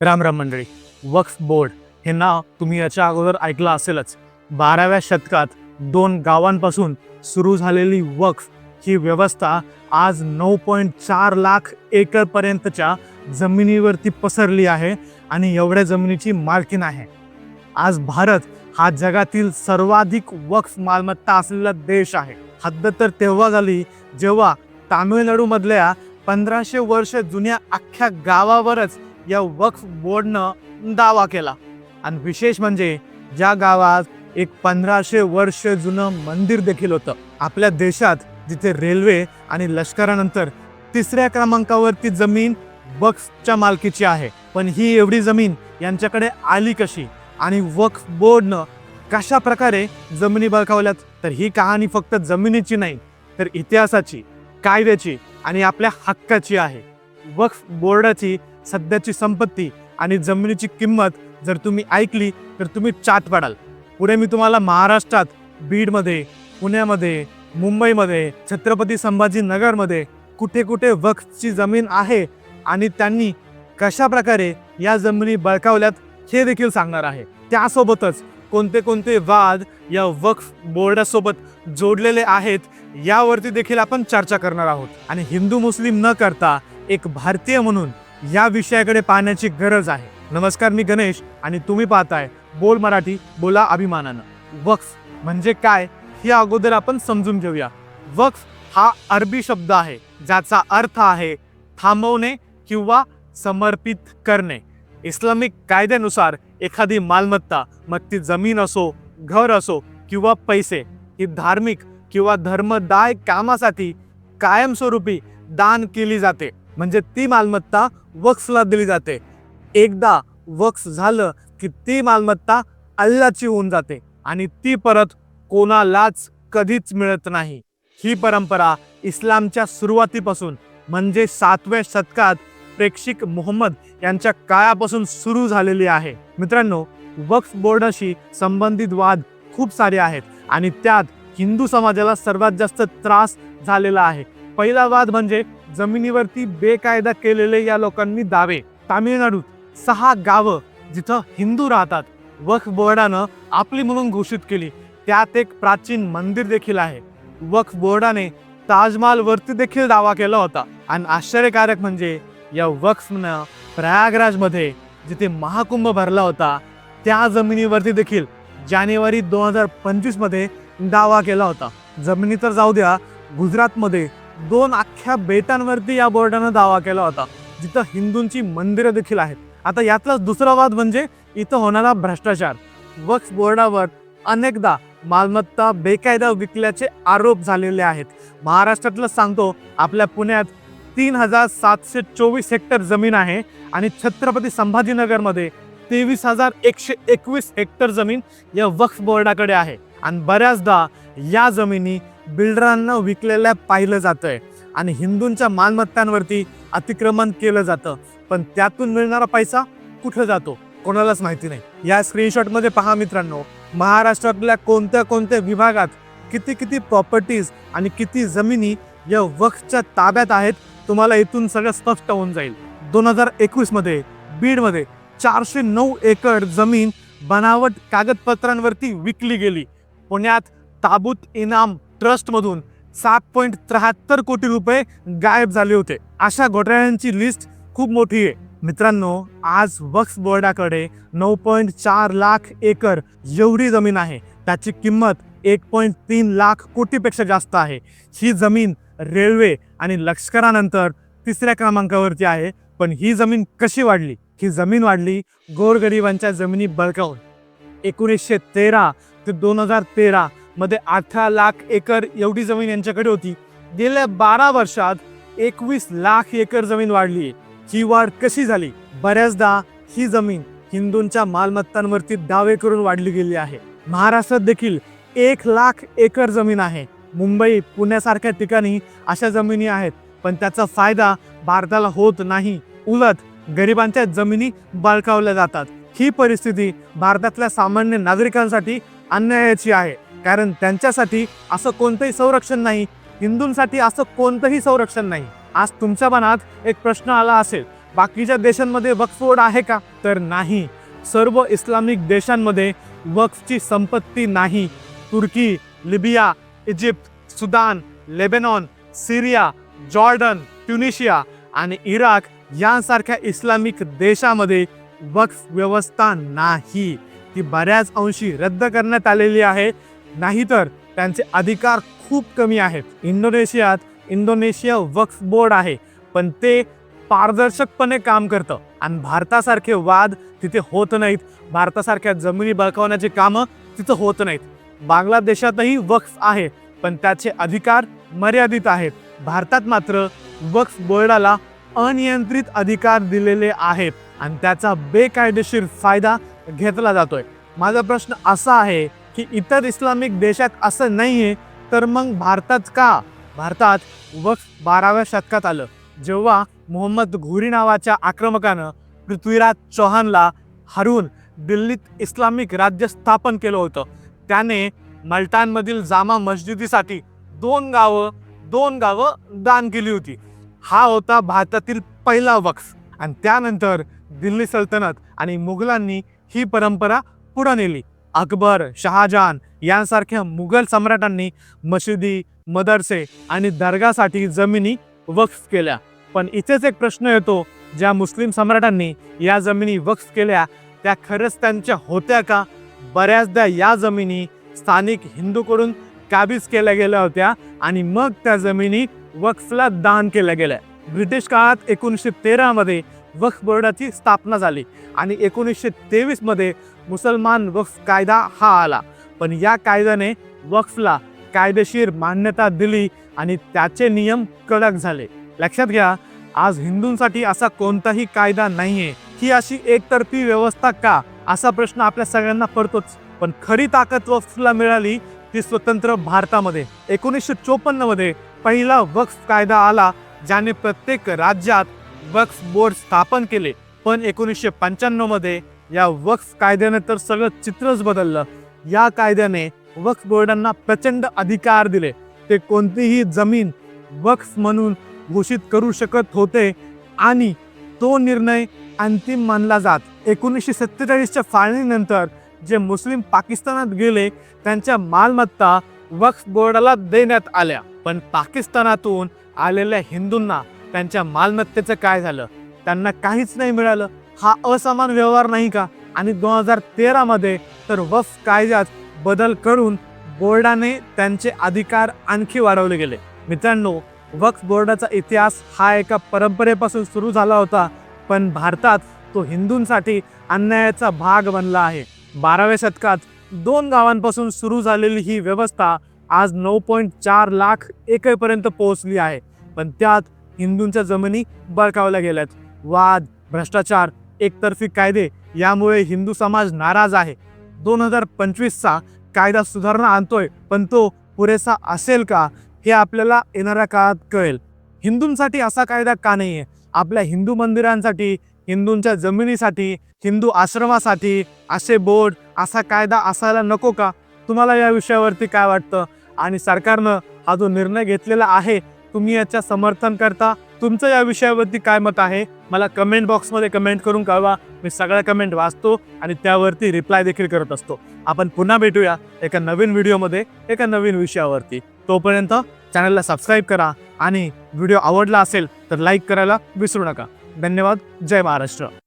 राम राम मंडळी. वक्फ बोर्ड हे नाव तुम्ही याच्या अगोदर ऐकलं असेलच. बाराव्या शतकात दोन गावांपासून सुरू झालेली वक्फ ही व्यवस्था आज नऊ पॉईंट चार लाख एकरपर्यंतच्या जमिनीवरती पसरली आहे आणि एवढ्या जमिनीची मालकीन आहे. आज भारत हा जगातील सर्वाधिक वक्फ मालमत्ता असलेला देश आहे. हद्द तर तेव्हा झाली जेव्हा तामिळनाडूमधल्या पंधराशे वर्ष जुन्या अख्ख्या गावावरच या वक्फ बोर्डनं दावा केला. आणि विशेष म्हणजे ज्या गावात एक पंधराशे वर्ष जुनं मंदिर देखील होतं. आपल्या देशात जिथे रेल्वे आणि लष्करानंतर तिसऱ्या क्रमांकावरती जमीन वक्फच्या मालकीची आहे. पण ही एवढी जमीन यांच्याकडे आली कशी? आणि वक्फ बोर्डनं कशा प्रकारे जमिनी बळकावल्यात? तर ही कहाणी फक्त जमिनीची नाही तर इतिहासाची कायद्याची आणि आपल्या हक्काची आहे. वक्फ बोर्डाची सध्याची संपत्ती आणि जमिनीची किंमत जर तुम्ही ऐकली तर तुम्ही चाट पडाल. पुढे मी तुम्हाला महाराष्ट्रात बीडमध्ये पुण्यामध्ये मुंबईमध्ये छत्रपती संभाजीनगरमध्ये कुठे कुठे वक्फची जमीन आहे आणि त्यांनी कशा प्रकारे या जमिनी बळकावल्यात हे देखील सांगणार आहे. त्यासोबतच कोणते कोणते वाद या वक्फ बोर्डासोबत जोडलेले आहेत यावरती देखील आपण चर्चा करणार आहोत. आणि हिंदू मुस्लिम न करता एक भारतीय म्हणून या विषयाकडे पाहण्याची गरज आहे. नमस्कार मी गणेश आणि तुम्ही पाहताय बोल मराठी बोला अभिमानानं. वक्फ म्हणजे काय हे अगोदर आपण समजून घेऊया. वक्फ हा अरबी शब्द आहे ज्याचा अर्थ आहे थांबवणे किंवा समर्पित करणे. इस्लामिक कायद्यानुसार एखादी मालमत्ता मग ती जमीन असो घर असो किंवा पैसे ही धार्मिक किंवा धर्मदाय कामासाठी कायमस्वरूपी दान केली जाते. म्हणजे ती मालमत्ता वक्सला दिली जाते. एकदा वक्स झालं की ती मालमत्ता अल्लाची होऊन जाते आणि ती परत कोणालाच कधीच मिळत नाही. ही परंपरा इस्लामच्या सुरुवातीपासून म्हणजे सातव्या शतकात प्रेक्षिक मोहम्मद यांच्या काळापासून सुरू झालेली आहे. मित्रांनो वक्फ बोर्डाशी संबंधित वाद खूप सारे आहेत आणि त्यात हिंदू समाजाला सर्वात जास्त त्रास झालेला आहे. पहिला वाद म्हणजे जमिनीवरती बेकायदा केलेले या लोकांनी दावे. तामिळनाडूत सहा गावं जिथं हिंदू राहतात. वक्फ बोर्डानं आपली म्हणून घोषित केली. त्यात एक प्राचीन मंदिर देखील आहे. वक्फ बोर्डाने ताजमहाल वरती देखील दावा केला होता. आणि आश्चर्यकारक म्हणजे या वक्फनं प्रयागराजमध्ये जिथे महाकुंभ भरला होता त्या जमिनीवरती देखील जानेवारी दोन हजार पंचवीसमध्ये दावा केला होता. जमिनी तर जाऊ द्या गुजरातमध्ये दोन अख्ख्या बेटांवरती या बोर्डानं दावा केला होता. जिथं हिंदूंची मंदिरं देखील आहेत. आता यातलाच दुसरा वाद म्हणजे इथं होणारा भ्रष्टाचार. वक्फ बोर्डावर अनेकदा मालमत्ता बेकायदा विकल्याचे आरोप झालेले आहेत. महाराष्ट्रातलं सांगतो आपल्या पुण्यात तीन हजार सातशे चोवीस हेक्टर जमीन आहे आणि छत्रपती संभाजीनगरमध्ये तेवीस हजार एकशे एकवीस हेक्टर जमीन या वक्फ बोर्डाकडे आहे. आणि बऱ्याचदा या जमिनी बिल्डरांना विकलेल्या पाहिलं जातं आहे आणि हिंदूंच्या मालमत्तांवरती अतिक्रमण केलं जातं. पण त्यातून मिळणारा पैसा कुठं जातो? कोणालाच माहिती नाही. या स्क्रीनशॉटमध्ये पहा मित्रांनो महाराष्ट्रातल्या कोणत्या कोणत्या विभागात किती किती प्रॉपर्टीज आणि किती जमिनी या वक्फच्या ताब्यात आहेत तुम्हाला इथून सगळं स्पष्ट होऊन जाईल. दोन हजार एकवीसमध्ये बीडमध्ये चारशे नऊ एकर जमीन बनावट कागदपत्रांवरती विकली गेली. पुण्यात ताबूत इनाम ट्रस्टमधून सात पॉईंट त्र्याहत्तर कोटी रुपये गायब झाले होते. अशा घोटाळ्यांची लिस्ट खूप मोठी आहे. मित्रांनो आज वक्स बोर्डाकडे नऊ पॉईंट चार लाख एकर एवढी जमीन आहे. त्याची किंमत एक पॉईंट तीन लाख कोटीपेक्षा जास्त आहे. ही जमीन रेल्वे आणि लष्करानंतर तिसऱ्या क्रमांकावरती आहे. पण ही जमीन कशी वाढली? ही जमीन वाढली गोरगरिबांच्या जमिनी बळकावून. एकोणीसशे तेरा ते दोन हजार तेरा मध्ये अठरा लाख एकर एवढी जमीन यांच्याकडे होती. गेल्या बारा वर्षात एकवीस लाख एकर जमीन वाढली ही वाढ कशी झाली? बऱ्याचदा ही जमीन हिंदूंच्या मालमत्तांवरती दावे करून वाढली गेली आहे. महाराष्ट्रात देखील एक लाख एकर जमीन आहे. मुंबई पुण्यासारख्या ठिकाणी अशा जमिनी आहेत. पण त्याचा फायदा भारताला होत नाही. उलट गरिबांच्या जमिनी बळकावल्या जातात. ही परिस्थिती भारतातल्या सामान्य नागरिकांसाठी अन्यायाची आहे. कारण त्यांच्यासाठी असं कोणतंही संरक्षण नाही. हिंदूंसाठी असं कोणतंही संरक्षण नाही. आज तुमच्या मनात एक प्रश्न आला असेल बाकीच्या देशांमध्ये वक्फ बोर्ड आहे का? तर नाही. सर्व इस्लामिक देशांमध्ये वक्फची संपत्ती नाही. तुर्की Libya Egypt Sudan Lebanon Syria Jordan Tunisia आणि इराक यांसारख्या इस्लामिक देशामध्ये वक्फ व्यवस्था नाही. ती बऱ्याच अंशी रद्द करण्यात आलेली आहे. नाहीतर त्यांचे अधिकार खूप कमी आहेत. इंडोनेशियात इंडोनेशिया वक्फ बोर्ड आहे पण ते पारदर्शकपणे काम करतं. आणि भारतासारखे वाद तिथे होत नाहीत. भारतासारख्या जमिनी बळकावण्याची कामं तिथं होत नाहीत. बांगलादेशातही वक्फ आहे पण त्याचे अधिकार मर्यादित आहेत. भारतात मात्र वक्फ बोर्डाला अनियंत्रित अधिकार दिलेले आहेत. आणि त्याचा बेकायदेशीर फायदा घेतला जातोय. माझा प्रश्न असा आहे की इतर इस्लामिक देशात असं नाही आहे तर मग भारतात का? भारतात वक्फ बाराव्या शतकात आलं जेव्हा मोहम्मद घुरी नावाच्या आक्रमकानं पृथ्वीराज चौहानला हरवून दिल्लीत इस्लामिक राज्य स्थापन केलं होतं. त्याने मल्टानमधील जामा मस्जिदीसाठी दोन गावं दोन गावं दान केली होती. हा होता भारतातील पहिला वक्फ. आणि त्यानंतर दिल्ली सल्तनत आणि मुघलांनी ही परंपरा पुढं नेली. अकबर शहाजहान यांसारख्या मुघल सम्राटांनी मशिदी मदरसे आणि दर्गासाठी जमिनी वक्फ केल्या. पण इथेच एक प्रश्न येतो ज्या मुस्लिम सम्राटांनी या जमिनी वक्फ केल्या त्या खरंच त्यांच्या होत्या का? बऱ्याचदा या जमिनी स्थानिक हिंदूकडून काबीज केल्या गेल्या होत्या आणि मग त्या जमिनी वक्फला दान केल्या गेल्या. ब्रिटिश काळात एकोणीसशे तेरामध्ये वक्फ बोर्डाची स्थापना झाली आणि एकोणीसशे तेवीसमध्ये मुसलमान वक्फ कायदा हा आला. पण या कायद्याने वक्फला कायदेशीर मान्यता दिली आणि त्याचे नियम कडक झाले. लक्षात घ्या आज हिंदूंसाठी असा कोणताही कायदा नाहीये. ही अशी एकतर्फी व्यवस्था का? असा प्रश्न आपल्या सगळ्यांना पडतोच. पण खरी ताकद वक्फला मिळाली ती स्वतंत्र भारतामध्ये. एकोणीसशे चोपन्नमध्ये पहिला वक्फ कायदा आला ज्याने प्रत्येक राज्यात वक्स बोर्ड स्थापन केले. पण एकोणीसशे पंच्याण्णवमध्ये या वक्स कायद्याने तर सगळं चित्रच बदललं. या कायद्याने वक्स बोर्डांना प्रचंड अधिकार दिले. ते कोणतीही जमीन वक्स म्हणून घोषित करू शकत होते आणि तो निर्णय अंतिम मानला जात. एकोणीसशे सत्तेचाळीसच्या फाळणीनंतर जे मुस्लिम पाकिस्तानात गेले त्यांच्या मालमत्ता वक्फ बोर्डाला देण्यात आल्या. पण पाकिस्तानातून आलेल्या हिंदूंना त्यांच्या मालमत्तेचं काय झालं? त्यांना काहीच नाही मिळालं. हा असमान व्यवहार नाही का? आणि दोन हजार तेरामध्ये तर वक्फ कायद्यात बदल करून बोर्डाने त्यांचे अधिकार आणखी वाढवले गेले. मित्रांनो वक्फ बोर्डाचा इतिहास हा एका परंपरेपासून सुरू झाला होता पण भारतात तो हिंदूंसाठी अन्यायाचा भाग बनला आहे. बाराव्या शतकात दोन गावांपासून सुरू झालेली ही व्यवस्था आज नऊ पॉईंट चार लाख एकरपर्यंत पोहोचली आहे. पण त्यात हिंदूंच्या जमिनी बळकावल्या गेल्यात. वाद भ्रष्टाचार एकतर्फी कायदे यामुळे हिंदू समाज नाराज आहे. दोन हजार पंचवीसचा कायदा सुधारणा आणतोय पण तो पुरेसा असेल का हे आपल्याला येणाऱ्या काळात कळेल. हिंदूंसाठी असा कायदा का नाही आहे आपल्या हिंदू मंदिरांसाठी हिंदूंच्या जमिनीसाठी हिंदू आश्रमासाठी असे बोर्ड असा कायदा असायला नको का? तुम्हाला या विषयावरती काय वाटतं? आणि सरकारनं हा जो निर्णय घेतलेला आहे तुम्ही याच्या समर्थन करता? तुमचं या विषयावरती काय मत आहे? मला कमेंट बॉक्समध्ये कमेंट करून कळवा. मी सगळ्या कमेंट वाचतो आणि त्यावरती रिप्लाय देखील करत असतो. आपण पुन्हा भेटूया एका नवीन व्हिडिओमध्ये एका नवीन विषयावरती. तोपर्यंत चॅनलला सबस्क्राईब करा आणि व्हिडिओ आवडला असेल तर लाईक करायला विसरू नका. धन्यवाद. जय महाराष्ट्र.